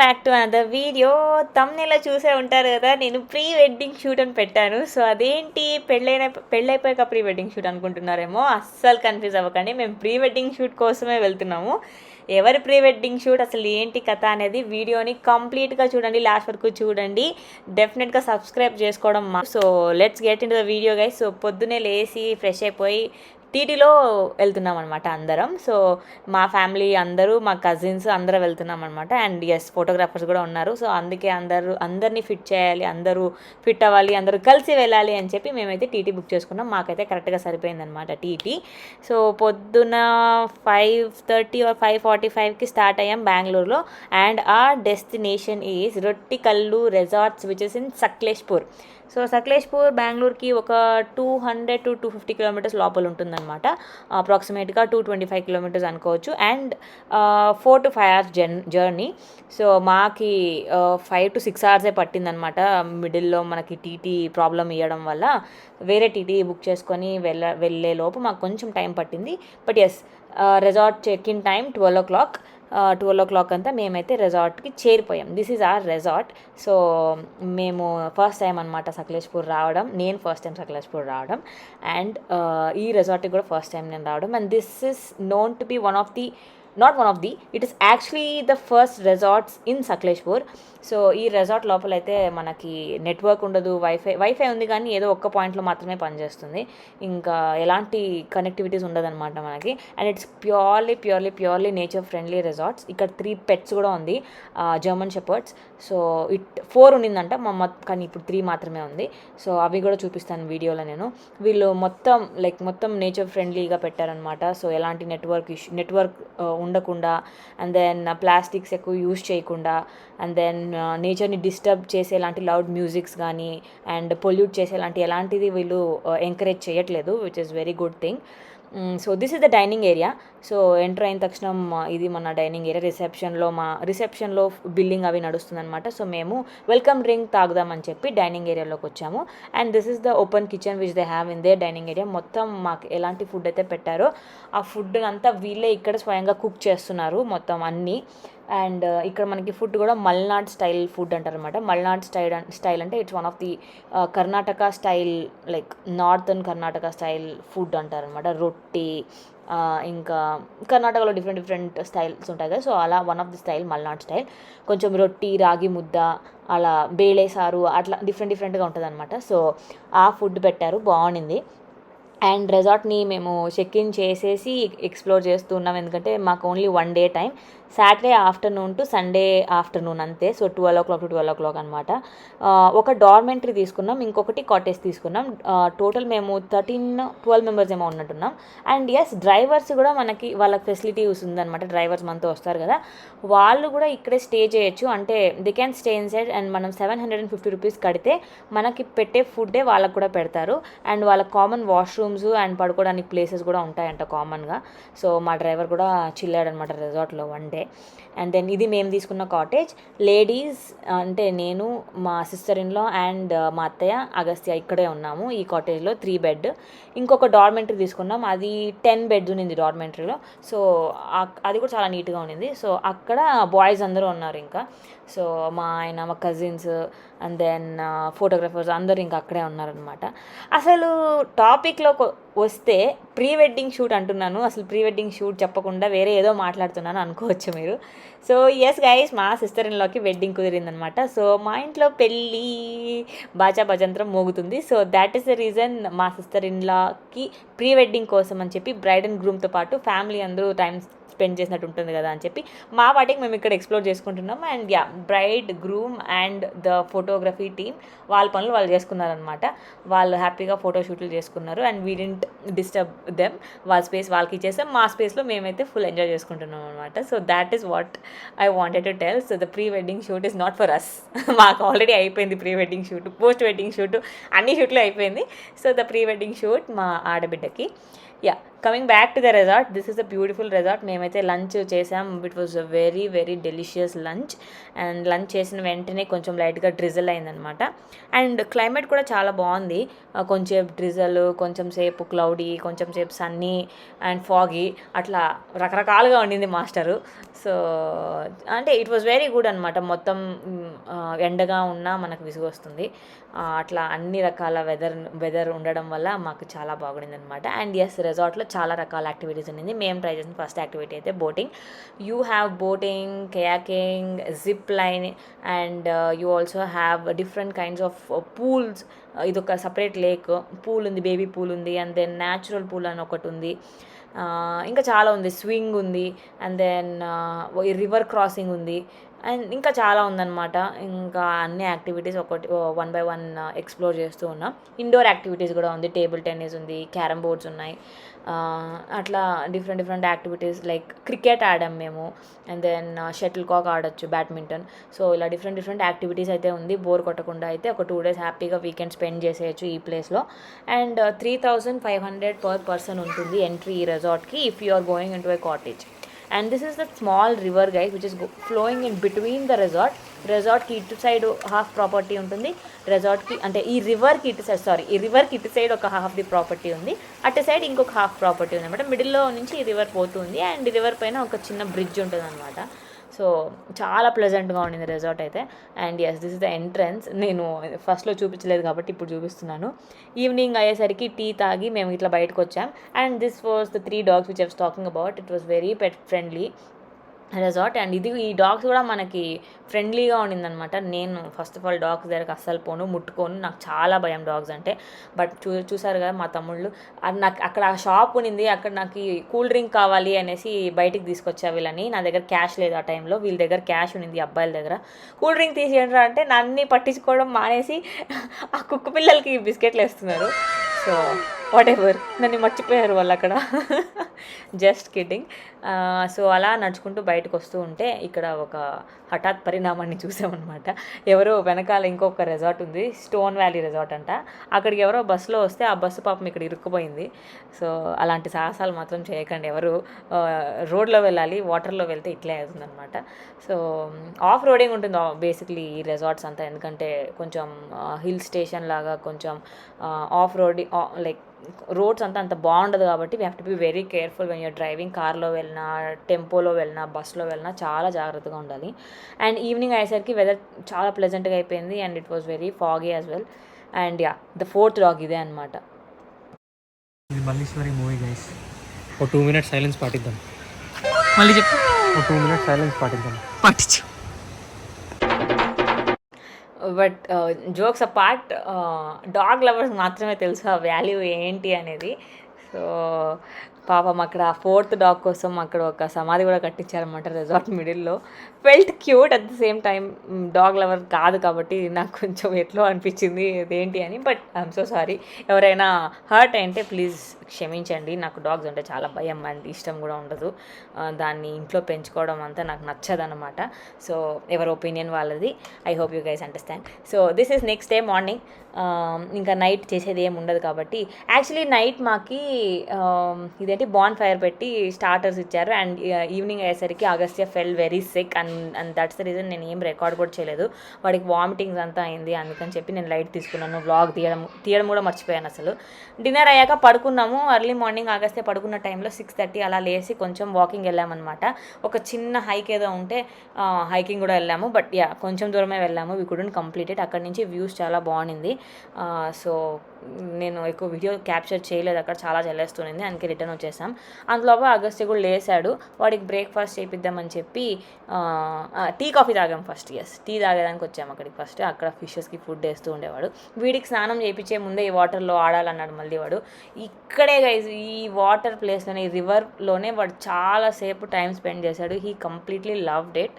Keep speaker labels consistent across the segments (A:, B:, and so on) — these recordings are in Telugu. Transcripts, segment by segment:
A: బ్యాక్ టు అనదర్ వీడియో తమ్నేలో చూసే ఉంటారు కదా నేను ప్రీ వెడ్డింగ్ షూట్ అని పెట్టాను. సో అదేంటి? పెళ్ళైన పెళ్ళైపోయాక ప్రీ వెడ్డింగ్ షూట్ అనుకుంటున్నారేమో? అస్సలు కన్ఫ్యూజ్ అవ్వకండి. మేము ప్రీ వెడ్డింగ్ షూట్ కోసమే వెళ్తున్నాము. ఎవరి ప్రీ వెడ్డింగ్ షూట్ అసలు ఏంటి కథ అనేది వీడియోని కంప్లీట్గా చూడండి. లాస్ట్ వరకు చూడండి. డెఫినెట్గా సబ్స్క్రైబ్ చేసుకోవడం so let's get in the video guys so పొద్దునే లేచి ఫ్రెష్ అయిపోయి టీటీలో వెళ్తున్నాం అనమాట అందరం. సో మా ఫ్యామిలీ అందరూ మా కజిన్స్ అందరూ వెళ్తున్నాం అనమాట అండ్ ఎస్ ఫోటోగ్రాఫర్స్ కూడా ఉన్నారు. సో అందుకే అందరూ అందరినీ ఫిట్ చేయాలి అందరూ ఫిట్ అవ్వాలి అందరూ కలిసి వెళ్ళాలి అని చెప్పి మేమైతే టీటీ బుక్ చేసుకున్నాం. మాకైతే కరెక్ట్గా సరిపోయిందనమాట టీటీ. సో పొద్దున five thirty or five forty ఫైవ్కి స్టార్ట్ అయ్యాం బెంగళూరులో. And uh destination is Rotti Kallu resorts which is in Sakleshpur so Sakleshpur బెంగళూరుకి ఒక two hundred to two fifty kilometres లోపల ఉంటుందన్నమాట. అప్రాక్సిమేట్గా టూ ట్వంటీ ఫైవ్ కిలోమీటర్స్ అనుకోవచ్చు. And four to five hours జర్ journey so మాకి ఫైవ్ టు సిక్స్ అవర్సే పట్టిందనమాట మిడిల్లో మనకి టీటీ ప్రాబ్లం ఇవ్వడం వల్ల. వేరే టీటీ బుక్ చేసుకొని వెళ్ళ వెళ్ళే లోపు మాకు కొంచెం టైం పట్టింది. But as resort check in time twelve o'clock twelve o'clock అంతా మేమైతే రిజార్ట్కి చేరిపోయాం. This is our resort so మేము ఫస్ట్ టైం అనమాట సకలేష్పూర్ రావడం. నేను ఫస్ట్ టైం సకలేష్పూర్ రావడం. అండ్ ఈ రెసార్ట్కి కూడా ఫస్ట్ టైం నేను రావడం. And this is known to be one of the not one of the it is actually the first resorts in Sakleshpur so ఈ రెసార్ట్ లోపల అయితే మనకి నెట్వర్క్ ఉండదు వైఫై వైఫై ఉంది కానీ ఏదో ఒక్క పాయింట్లో మాత్రమే పనిచేస్తుంది. ఇంకా ఎలాంటి కనెక్టివిటీస్ ఉండదన్నమాట మనకి. And it's purely purely purely nature friendly resorts ఇక్కడ త్రీ పెట్స్ కూడా ఉంది German shepherds so it four ఉండిందంట మా కానీ ఇప్పుడు త్రీ మాత్రమే ఉంది. సో అవి కూడా చూపిస్తాను వీడియోలో నేను. వీళ్ళు మొత్తం లైక్ మొత్తం నేచర్ ఫ్రెండ్లీగా పెట్టారనమాట సో ఎలాంటి నెట్వర్క్ ఇష్యూ నెట్వర్క్ ఉండకుండా అండ్ దెన్ ప్లాస్టిక్స్ ఎక్కువ యూజ్ చేయకుండా అండ్ దెన్ నేచర్ని డిస్టర్బ్ చేసేలాంటి లౌడ్ మ్యూజిక్స్ కానీ అండ్ పొల్యూట్ చేసే ఎలాంటిది వీళ్ళు uh, ఎంకరేజ్ చేయట్లేదు which is very good thing so this is the dining area so enter అయిన తక్షణం ఇది మన డైనింగ్ ఏరియా రిసెప్షన్లో మా రిసెప్షన్లో బిల్లింగ్ అవి నడుస్తుందన్నమాట. సో మేము వెల్కమ్ డ్రింక్ తాగుదామని చెప్పి డైనింగ్ ఏరియాలోకి వచ్చాము. And this is the open kitchen which they have in the dining area మొత్తం మాకు ఎలాంటి ఫుడ్ అయితే పెట్టారో ఆ ఫుడ్ అంతా వీళ్ళే ఇక్కడ స్వయంగా కుక్ చేస్తున్నారు మొత్తం అన్నీ. అండ్ ఇక్కడ మనకి ఫుడ్ కూడా మల్నాడ్ స్టైల్ ఫుడ్ అంటారు అనమాట మల్నాడ్ స్టైల్ స్టైల్ అంటే it's one of the Karnataka style like northern Karnataka style food అంటారనమాట రొట్టి ఇంకా కర్ణాటకలో డిఫరెంట్ డిఫరెంట్ స్టైల్స్ ఉంటాయి కదా. సో అలా one of the style Malnad style. కొంచెం రొట్టి రాగి ముద్ద అలా బేళే సారు అట్లా డిఫరెంట్ డిఫరెంట్గా ఉంటుంది అనమాట సో ఆ ఫుడ్ పెట్టారు. బాగుండింది. అండ్ రెసార్ట్ని మేము చెక్ ఇన్ చేసేసి ఎక్స్ప్లోర్ చేస్తున్నాం. ఎందుకంటే మాకు only one day time Saturday afternoon to Sunday afternoon అంతే. So twelve o'clock to twelve o'clock అనమాట ఒక డార్మెంటరీ తీసుకున్నాం. ఇంకొకటి కాటేజ్ తీసుకున్నాం. టోటల్ మేము థర్టీన్ ట్వెల్వ్ మెంబర్స్ ఏమో ఉన్నట్టున్నాం. అండ్ ఎస్ డ్రైవర్స్ కూడా మనకి వాళ్ళకి ఫెసిలిటీ ఉందన్నమాట. డ్రైవర్స్ మనతో వస్తారు కదా. వాళ్ళు కూడా ఇక్కడే స్టే చేయొచ్చు. అంటే they can stay inside and మనం seven hundred and fifty rupees కడితే మనకి పెట్టే ఫుడ్డే వాళ్ళకి కూడా పెడతారు. అండ్ వాళ్ళ కామన్ వాష్రూమ్ రూమ్స్ అండ్ పడుకోవడానికి ప్లేసెస్ కూడా ఉంటాయంట కామన్గా సో మా డ్రైవర్ కూడా చిల్లాడు అనమాట రిసార్ట్లో వన్ డే అండ్ దెన్ ఇది మేము తీసుకున్న కాటేజ్ లేడీస్ అంటే నేను మా సిస్టర్ ఇన్లో అండ్ మా అత్తయ్య అగస్త్య ఇక్కడే ఉన్నాము. ఈ కాటేజ్లో త్రీ బెడ్ ఇంకొక డార్మెంటరీ తీసుకున్నాం. అది టెన్ బెడ్ ఉన్నింది డార్మెంటరీలో సో అది కూడా చాలా నీట్గా ఉన్నింది. సో అక్కడ బాయ్స్ అందరూ ఉన్నారు ఇంకా. సో మా ఆయన మా కజిన్స్ అండ్ దెన్ ఫోటోగ్రఫర్స్ అందరూ ఇంకా అక్కడే ఉన్నారనమాట అసలు టాపిక్లో వస్తే ప్రీ వెడ్డింగ్ షూట్ అంటున్నాను. అసలు ప్రీ వెడ్డింగ్ షూట్ చెప్పకుండా వేరే ఏదో మాట్లాడుతున్నాను అనుకోవచ్చు మీరు. సో ఎస్ గైస్ మా సిస్టర్ ఇన్లోకి వెడ్డింగ్ కుదిరిందనమాట సో మా ఇంట్లో పెళ్ళి బాజా భజంత్రం మోగుతుంది. So that is the reason మా సిస్టర్ ఇన్లాకి ప్రీ వెడ్డింగ్ కోసం అని చెప్పి బ్రైడ్ అండ్ గ్రూమ్తో పాటు ఫ్యామిలీ అందరూ టైం స్పెండ్ చేసినట్టు ఉంటుంది కదా అని చెప్పి మా వాటికి మేము ఇక్కడ ఎక్స్ప్లోర్ చేసుకుంటున్నాం. And yeah bride groom and the photography team వాళ్ళ పనులు వాళ్ళు చేసుకున్నారనమాట వాళ్ళు హ్యాపీగా ఫోటో షూట్లు చేసుకున్నారు and we didn't disturb them వాళ్ళ స్పేస్ వాళ్ళకి ఇచ్చేసాం. మా స్పేస్లో మేమైతే ఫుల్ ఎంజాయ్ చేసుకుంటున్నాం అనమాట so that is what I wanted to tell so the pre wedding shoot is not for us మాకు ఆల్రెడీ అయిపోయింది pre wedding shoot post wedding shoot అన్ని షూట్లు అయిపోయింది. So the pre wedding shoot మా ఆడబిడ్డకి. Yeah coming back to the resort this is a beautiful resort మేమైతే లంచ్ చేసాం. It was a very very delicious lunch and lunch చేసిన వెంటనే కొంచెం లైట్గా డ్రిజల్ అయిందనమాట అండ్ క్లైమేట్ కూడా చాలా బాగుంది. కొంచెం డ్రిజల్ కొంచెం సేపు క్లౌడీ కొంచెం సేపు సన్నీ అండ్ ఫాగీ అట్లా రకరకాలుగా ఉండింది మాస్టరు. సో అంటే ఇట్ వాజ్ వెరీ గుడ్ అనమాట మొత్తం ఎండగా ఉన్నా మనకు విసుగు వస్తుంది. అట్లా అన్ని రకాల వెదర్ వెదర్ ఉండడం వల్ల మాకు చాలా బాగుండింది అనమాట అండ్ ఎస్ రెజార్ట్లో చాలా రకాల యాక్టివిటీస్ ఉన్నింది మేము ట్రై చేసిన ఫస్ట్ యాక్టివిటీ అయితే boating you have boating kayaking zip line and you also have different kinds of pools ఇది ఒక సపరేట్ లేక్ పూల్ ఉంది బేబీ పూల్ ఉంది అండ్ దెన్ న్యాచురల్ పూల్ అని ఒకటి ఉంది. Uh, ఇంకా చాలా ఉంది. స్వింగ్ ఉంది అండ్ దెన్ రివర్ క్రాసింగ్ ఉంది. అండ్ ఇంకా చాలా ఉందన్నమాట. ఇంకా అన్ని యాక్టివిటీస్ ఒకటి వన్ బై వన్ ఎక్స్ప్లోర్ చేస్తూ ఉన్నాం. ఇండోర్ యాక్టివిటీస్ కూడా ఉంది. టేబుల్ టెన్నిస్ ఉంది క్యారమ్ బోర్డ్స్ ఉన్నాయి. అట్లా different different activities like cricket ఆడాం మేము. అండ్ దెన్ షటిల్ కాక్ ఆడొచ్చు బ్యాడ్మింటన్. సో ఇలా డిఫరెంట్ డిఫరెంట్ యాక్టివిటీస్ అయితే ఉంది. బోర్ కొట్టకుండా అయితే ఒక టూ డేస్ హ్యాపీగా వీకెండ్ స్పెండ్ చేసేయచ్చు ఈ ప్లేస్లో. And three thousand five hundred per person ఉంటుంది ఎంట్రీ ఈ రెసార్ట్కి if you are going in to a cottage. And this is the small river guys which is flowing in between the resort రెసార్ట్కి ఇటు సైడ్ హాఫ్ ప్రాపర్టీ ఉంటుంది. రెసార్ట్కి అంటే ఈ రివర్కి ఇటు సైడ్ సారీ ఈ రివర్కి ఇటు సైడ్ ఒక హాఫ్ ది ప్రాపర్టీ ఉంది. అటు సైడ్ ఇంకొక హాఫ్ ప్రాపర్టీ ఉంది. అనమాట మిడిల్లో నుంచి ఈ రివర్ పోతుంది. అండ్ రివర్ పైన ఒక చిన్న బ్రిడ్జ్ ఉంటుంది అనమాట సో చాలా ప్లెజెంట్గా ఉండింది రిజార్ట్ అయితే. And yes this is the entrance నేను ఫస్ట్లో చూపించలేదు కాబట్టి ఇప్పుడు చూపిస్తున్నాను. ఈవినింగ్ అయ్యేసరికి టీ తాగి మేము ఇట్లా బయటకు వచ్చాం and this was the three dogs which have talking about it was very pet friendly resort and ఇది ఈ డాగ్స్ కూడా మనకి ఫ్రెండ్లీగా ఉండిందనమాట నేను ఫస్ట్ ఆఫ్ ఆల్ డాగ్స్ దగ్గరకు అస్సలు పోను ముట్టుకోను. నాకు చాలా భయం డాగ్స్ అంటే. బట్ చూ చూసారు కదా మా తమ్ముళ్ళు అది నాకు అక్కడ ఆ షాప్ ఉన్నింది అక్కడ నాకు కూల్ డ్రింక్ కావాలి అనేసి బయటికి తీసుకొచ్చా వీళ్ళని. నా దగ్గర క్యాష్ లేదు ఆ టైంలో వీళ్ళ దగ్గర క్యాష్ ఉన్నింది అబ్బాయిల దగ్గర. కూల్ డ్రింక్ తీసేయండి అంటే నన్ను పట్టించుకోవడం మానేసి ఆ కుక్క పిల్లలకి బిస్కెట్లు వేస్తున్నారు. సో వాట్ ఎవర్ నన్ను మర్చిపోయారు వాళ్ళు అక్కడ. జస్ట్ కిడ్డింగ్ సో అలా నడుచుకుంటూ బయటకు వస్తూ ఉంటే ఇక్కడ ఒక హఠాత్ పరిణామాన్ని చూసామన్నమాట. ఎవరో వెనకాల ఇంకొక రెసార్ట్ ఉంది స్టోన్ వ్యాలీ రెసార్ట్ అంట. అక్కడికి ఎవరో బస్సులో వస్తే ఆ బస్సు పాపం ఇక్కడ ఇరుక్కుపోయింది. సో అలాంటి సాహసాలు మాత్రం చేయకండి. ఎవరు రోడ్లో వెళ్ళాలి వాటర్లో వెళ్తే ఇట్లే అవుతుందన్నమాట. సో ఆఫ్ రోడింగ్ ఉంటుంది బేసిక్లీ ఈ రెసార్ట్స్ అంతా. ఎందుకంటే కొంచెం హిల్ స్టేషన్ లాగా కొంచెం ఆఫ్ రోడింగ్ లైక్ రోడ్స్ అంతా అంత బాగుండదు కాబట్టి we have to be very careful when your driving కార్లో వెళ్ళినా టెంపోలో వెళ్ళినా బస్లో వెళ్ళినా చాలా జాగ్రత్తగా ఉండాలి. అండ్ ఈవినింగ్ అయ్యేసరికి వెదర్ చాలా ప్లెజెంట్గా అయిపోయింది and it was very foggy as well and yeah the fourth dog ఇదే అనమాట
B: ఇది మల్లీశ్వరి మూవీ గైస్ ఒక టూ మినిట్స్ సైలెన్స్ పాటిద్దాం.
C: మళ్ళీ చెప్పు.
B: ఒక టూ మినిట్స్ సైలెన్స్ పాటిద్దాం.
C: పట్టించు
A: but jokes apart dog lovers మాత్రమే తెలుసు ఆ వాల్యూ ఏంటి అనేది. సో పాపం అక్కడ ఫోర్త్ డాగ్ కోసం అక్కడ ఒక సమాధి కూడా కట్టించారనమాట రిజార్ట్ మిడిల్లో. Felt cute at the same time dog lover కాదు కాబట్టి నాకు కొంచెం ఎట్లో అనిపించింది ఇదేంటి అని. But I'm so sorry. ఎవరైనా హర్ట్ అంటే ప్లీజ్ క్షమించండి నాకు డాగ్స్ అంటే చాలా భయం అండ్ ఇష్టం కూడా ఉండదు. దాన్ని ఇంట్లో పెంచుకోవడం అంతా నాకు నచ్చదనమాట సో ఎవరి ఒపీనియన్ వాళ్ళది. I hope you guys understand so this is next day morning ఇంకా నైట్ చేసేది ఏమి ఉండదు కాబట్టి. యాక్చువల్లీ నైట్ మాకి ఇదేంటి బాన్ ఫైర్ పెట్టి స్టార్టర్స్ ఇచ్చారు. అండ్ ఈవినింగ్ అయ్యేసరికి Agastya fell very sick and and that's the reason నేను ఏం రికార్డ్ కూడా చేయలేదు. వాడికి వామిటింగ్స్ అంతా అయింది అందుకని చెప్పి నేను లైట్ తీసుకున్నాను. వ్లాగ్ తీయడం తీయడం కూడా మర్చిపోయాను అసలు. డిన్నర్ అయ్యాక పడుకున్నాము. అర్లీ మార్నింగ్ ఆగస్తే పడుకున్న టైంలో సిక్స్ థర్టీ అలా లేసి కొంచెం వాకింగ్ వెళ్ళామన్నమాట. ఒక చిన్న హైక్ ఏదో ఉంటే హైకింగ్ కూడా వెళ్ళాము. బట్ యా కొంచెం దూరమే వెళ్ళాము. వీ కుడెంట్ కంప్లీటెడ్ అక్కడ నుంచి వ్యూస్ చాలా బాగుంది సో నేను ఎక్కువ వీడియో క్యాప్చర్ చేయలేదు. అక్కడ చాలా చల్లేస్తుంది అందుకే రిటర్న్ వచ్చేసాం. అందులోపు అగస్త్య కూడా లేసాడు. వాడికి బ్రేక్ఫాస్ట్ చేపిద్దామని చెప్పి టీ కాఫీ తాగాం ఫస్ట్. ఎస్ టీ తాగేదానికి వచ్చాము అక్కడికి ఫస్ట్. అక్కడ ఫిషెస్కి ఫుడ్ వేస్తూ ఉండేవాడు. వీడికి స్నానం చేయించే ముందే ఈ వాటర్లో ఆడాలన్నాడు మళ్ళీ వాడు. ఇక్కడే గైజ్ ఈ వాటర్ ప్లేస్లోనే ఈ రివర్లోనే వాడు చాలాసేపు టైం స్పెండ్ చేశాడు. హీ కంప్లీట్లీ లవ్డ్ ఇట్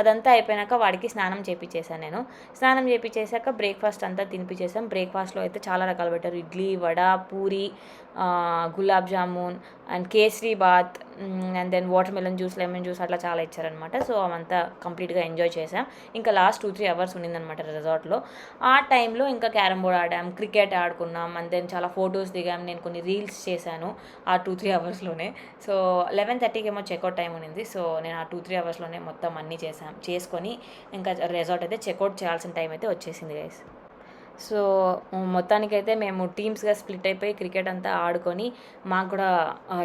A: అదంతా అయిపోయినాక వాడికి స్నానం చేపించేశాను నేను. స్నానం చేపించేశాక బ్రేక్ఫాస్ట్ అంతా తినిపించేసాం బ్రేక్ఫాస్ట్లో అయితే చాలా రకాల రకాలు పెట్టారు. Idli vada puri gulab jamun and kesari bath and then watermelon juice lemon juice అట్లా చాలా ఇచ్చారనమాట సో అవంతా కంప్లీట్గా ఎంజాయ్ చేసాం ఇంకా లాస్ట్ టూ త్రీ అవర్స్ ఉండిందనమాట రిసార్ట్లో. ఆ టైంలో ఇంకా క్యారమ్ బోర్డ్ ఆడాం క్రికెట్ ఆడుకున్నాం అండ్ దెన్ చాలా ఫొటోస్ దిగాం. నేను కొన్ని రీల్స్ చేశాను ఆ టూ త్రీ అవర్స్లోనే. సో లెవెన్ థర్టీకి ఏమో చెక్అవుట్ టైం ఉండింది. సో నేను ఆ టూ త్రీ అవర్స్లోనే మొత్తం అన్నీ చేసాం చేసుకొని ఇంకా రిసార్ట్ అయితే చెక్అవుట్ చేయాల్సిన టైం అయితే వచ్చేసింది గైస్ సో మొత్తానికైతే మేము టీమ్స్గా స్ప్లిట్ అయిపోయి క్రికెట్ అంతా ఆడుకొని మాకు కూడా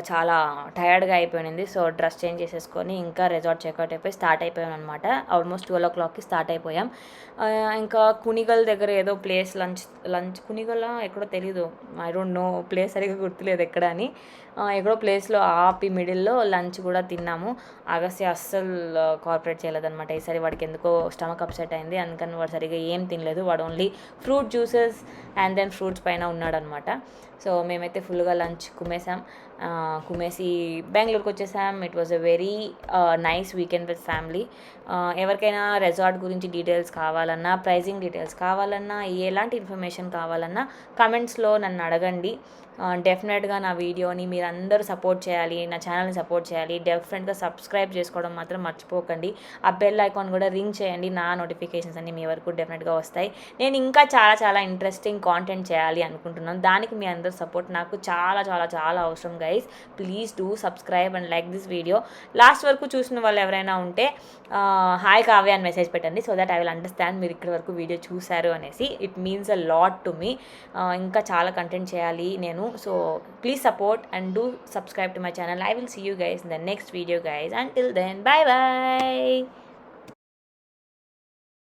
A: చాలా టయర్డ్గా అయిపోయింది. సో డ్రెస్ చేంజ్ చేసేసుకొని ఇంకా రిజార్ట్ చెక్అవుట్ అయిపోయి స్టార్ట్ అయిపోయాం అనమాట ఆల్మోస్ట్ ట్వెల్వ్ ఓ క్లాక్కి స్టార్ట్ అయిపోయాం. ఇంకా కునిగల్ దగ్గర ఏదో ప్లేస్ లంచ్ లంచ్ కునిగల్ ఎక్కడో తెలీదు. ఐ డోంట్ నో ప్లేస్ సరిగ్గా గుర్తులేదు ఎక్కడ అని. ఎక్కడో ప్లేస్లో ఆపి మిడిల్లో లంచ్ కూడా తిన్నాము. అగస్య అస్సలు కార్పొరేట్ చేయలేదన్నమాట. ఈసారి వాడికి ఎందుకో స్టమక్ అప్సెట్ అయింది. అందుకని వాడు సరిగ్గా ఏం తినలేదు. వాడు only fruit juices and then fruits పైన ఉన్నాడనమాట సో మేమైతే ఫుల్గా లంచ్ కుమేసాం ఆ, కుమేసి బెంగళూరుకి వచ్చేసాం. It was a very nice weekend with family ఎవరికైనా రెసార్ట్ గురించి డీటెయిల్స్ కావాలన్నా ప్రైజింగ్ డీటెయిల్స్ కావాలన్నా ఎలాంటి ఇన్ఫర్మేషన్ కావాలన్నా కమెంట్స్లో నన్ను అడగండి. డెఫినెట్గా నా వీడియోని మీరు అందరూ సపోర్ట్ చేయాలి నా ఛానల్ని సపోర్ట్ చేయాలి. డెఫినెట్గా సబ్స్క్రైబ్ చేసుకోవడం మాత్రం మర్చిపోకండి. ఆ బెల్ ఐకాన్ కూడా రింగ్ చేయండి. నా నోటిఫికేషన్స్ అన్ని మీ వరకు డెఫినెట్గా వస్తాయి. నేను ఇంకా చాలా చాలా ఇంట్రెస్టింగ్ కాంటెంట్ చేయాలి అనుకుంటున్నాను. దానికి మీ అందరూ సపోర్ట్ నాకు చాలా చాలా చాలా అవసరం guys please do subscribe and like this video last వరకు చూసిన వాళ్ళు ఎవరైనా ఉంటే హాయ్ కావ్య అని మెసేజ్ పెట్టండి so that I will understand మీరు ఇక్కడి వరకు వీడియో చూశారు అనేసి. It means a lot to me ఇంకా చాలా కంటెంట్ చేయాలి నేను. So please support and do subscribe to my channel I will see you guys in the next video guys until then bye bye